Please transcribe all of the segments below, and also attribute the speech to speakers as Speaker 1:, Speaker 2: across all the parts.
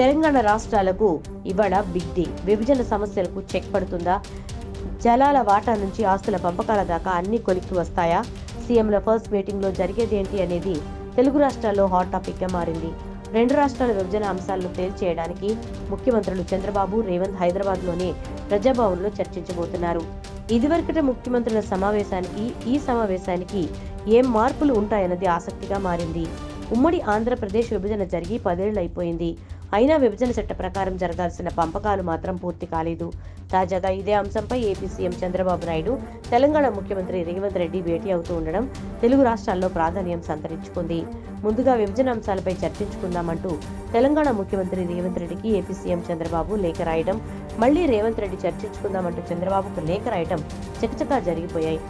Speaker 1: తెలంగాణ రాష్ట్రాలకు ఇవాళ big day విభజన సమస్యలకు చెక్ పడుతుందా? జలాల వాటా నుంచి ఆస్తుల పంపకాల దాకా అన్ని కొలిక్కి వస్తాయా? సీఎంల ఫస్ట్ మీటింగ్లో జరిగేదేంటి అనేది తెలుగు రాష్ట్రాల్లో హాట్ టాపిక్గా మారింది. రెండు రాష్ట్రాల విభజన అంశాలను తేల్చేయడానికి ముఖ్యమంత్రులు చంద్రబాబు రేవంత్ హైదరాబాద్లోని ప్రజాభవన్లో చర్చించబోతున్నారు. ఇదివరకటి ముఖ్యమంత్రుల సమావేశానికి ఈ సమావేశానికి ఏం మార్పులు ఉంటాయన్నది ఆసక్తిగా మారింది. ఉమ్మడి ఆంధ్రప్రదేశ్ విభజన జరిగి పదేళ్ళు అయిపోయింది అయినా విభజన చట్ట ప్రకారం జరగాల్సిన పంపకాలు మాత్రం పూర్తి కాలేదు. తాజాగా ఇదే అంశంపై ఏపీ సీఎం చంద్రబాబు నాయుడు తెలంగాణ ముఖ్యమంత్రి రేవంత్ రెడ్డి భేటీ అవుతూ ఉండడం తెలుగు రాష్ట్రాల్లో ప్రాధాన్యం సంతరించుకుంది. ముందుగా విభజన అంశాలపై చర్చించుకుందామంటూ తెలంగాణ ముఖ్యమంత్రి రేవంత్ రెడ్డికి ఏపీ సీఎం చంద్రబాబు లేఖ రాయడం మళ్ళీ రేవంత్ రెడ్డి చర్చించుకుందామంటూ చంద్రబాబుకు లేఖ రాయడం చకచకా జరిగిపోయాయి.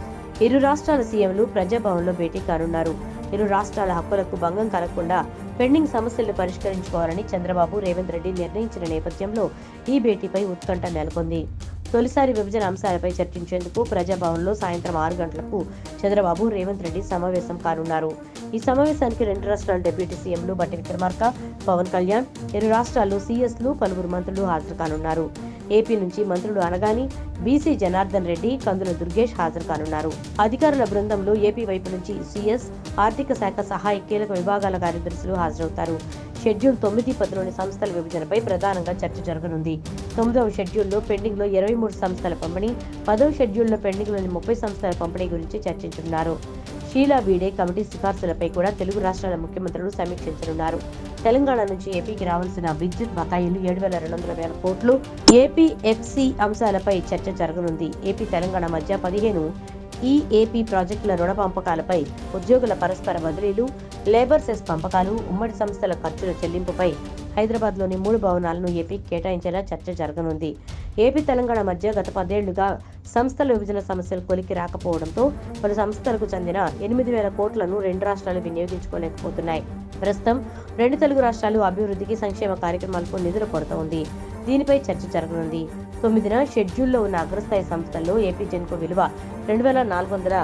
Speaker 1: ఇరు రాష్ట్రాల సీఎంలు ప్రజాభవన్లో భేటీ కానున్నారు. ఇరు రాష్ట్రాల హక్కులకు భంగం కలగకుండా పెండింగ్ సమస్యలను పరిష్కరించుకోవాలని చంద్రబాబు రేవంత్ రెడ్డి నిర్ణయించిన నేపథ్యంలో ఈ భేటీపై ఉత్కంఠ నెలకొంది. తొలిసారి విభజన అంశాలపై చర్చించేందుకు ప్రజాభవన్లో సాయంత్రం ఆరు గంటలకు చంద్రబాబు రేవంత్ రెడ్డి సమావేశం కానున్నారు. ఈ సమావేశానికి రెండు రాష్ట్రాల డిప్యూటీ సీఎంలు బట్టి విక్రమార్క పవన్ కళ్యాణ్ ఇరు రాష్ట్రాల్లో సీఎస్లు పలువురు మంత్రులు హాజరు కానున్నారు. ఏపీ నుంచి మంత్రులు అనగాని బీసీ జనార్దన్ రెడ్డి కందుల దుర్గేష్ హాజరు కానున్నారు అధికారుల బృందంలో ఏపీ వైపు నుంచి సీఎస్ ఆర్థిక శాఖ సహాయ కీలక విభాగాల కార్యదర్శులు హాజరవుతారు. షెడ్యూల్ తొమ్మిది పదిలోని సంస్థల విభజనపై ప్రధానంగా చర్చ జరగనుంది. తొమ్మిదవ షెడ్యూల్లో పెండింగ్లో ఇరవై మూడు సంస్థల పంపిణీ పదవ షెడ్యూల్లో పెండింగ్లోని ముప్పై సంస్థల పంపిణీ గురించి చర్చించనున్నారు. షీలా బీడే కమిటీ సిఫార్సులపై కూడా తెలుగు రాష్ట్రాల ముఖ్యమంత్రులు సమీక్షించనున్నారు. తెలంగాణ నుంచి ఏపీకి రావాల్సిన విద్యుత్ బకాయిలు ఏడు వేల రెండు వందల వేల కోట్లు. ఏపీఎఫ్సి అంశాలపై చర్చ జరగనుంది. ఏపీ తెలంగాణ మధ్య పదిహేను ఈఏపీ ప్రాజెక్టుల రుణ పంపకాలపై ఉద్యోగుల పరస్పర బదిలీలు లేబర్ సెస్ పంపకాలు ఉమ్మడి సంస్థల ఖర్చుల చెల్లింపుపై హైదరాబాద్లోని మూడు భవనాలను ఏపీకి కేటాయించేలా చర్చ జరగనుంది. ఏపీ తెలంగాణ మధ్య గత పదేళ్ళుగా సంస్థల విభజన సమస్యలు కొలికి రాకపోవడంతో పలు సంస్థలకు చెందిన ఎనిమిది వేల కోట్లను రెండు రాష్ట్రాలు వినియోగించుకోలేకపోతున్నాయి. ప్రస్తుతం రెండు తెలుగు రాష్ట్రాలు అభివృద్ధికి సంక్షేమ కార్యక్రమాలకు నిధుల కొరత ఉంది. దీనిపై చర్చ జరగనుంది. తొమ్మిదిన షెడ్యూల్లో ఉన్న అగ్రస్థాయి సంస్థల్లో ఏపీ జెన్కో విలువ రెండు వేల నాలుగు వందల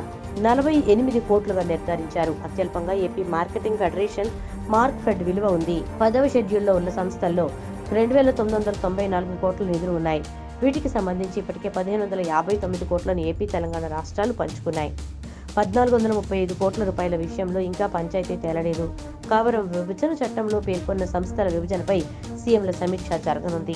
Speaker 1: నలభై ఎనిమిది కోట్లుగా నిర్ధారించారు. అత్యల్పంగా AP marketing federation mark fed విలువ ఉంది. పదవ షెడ్యూల్లో ఉన్న సంస్థల్లో రెండు వేల తొమ్మిది వందల తొంభై నాలుగు కోట్ల నిధులు ఉన్నాయి. వీటికి సంబంధించి ఇప్పటికే పదిహేను వందల యాభై తొమ్మిది కోట్లను ఏపీ తెలంగాణ రాష్ట్రాలు పంచుకున్నాయి. పద్నాలుగు వందల ముప్పై ఐదు కోట్ల రూపాయల విషయంలో ఇంకా పంచాయతీ తేలలేదు. కావరం విభజన చట్టంలో పేర్కొన్న సంస్థల విభజనపై సీఎంల సమీక్ష జరగనుంది.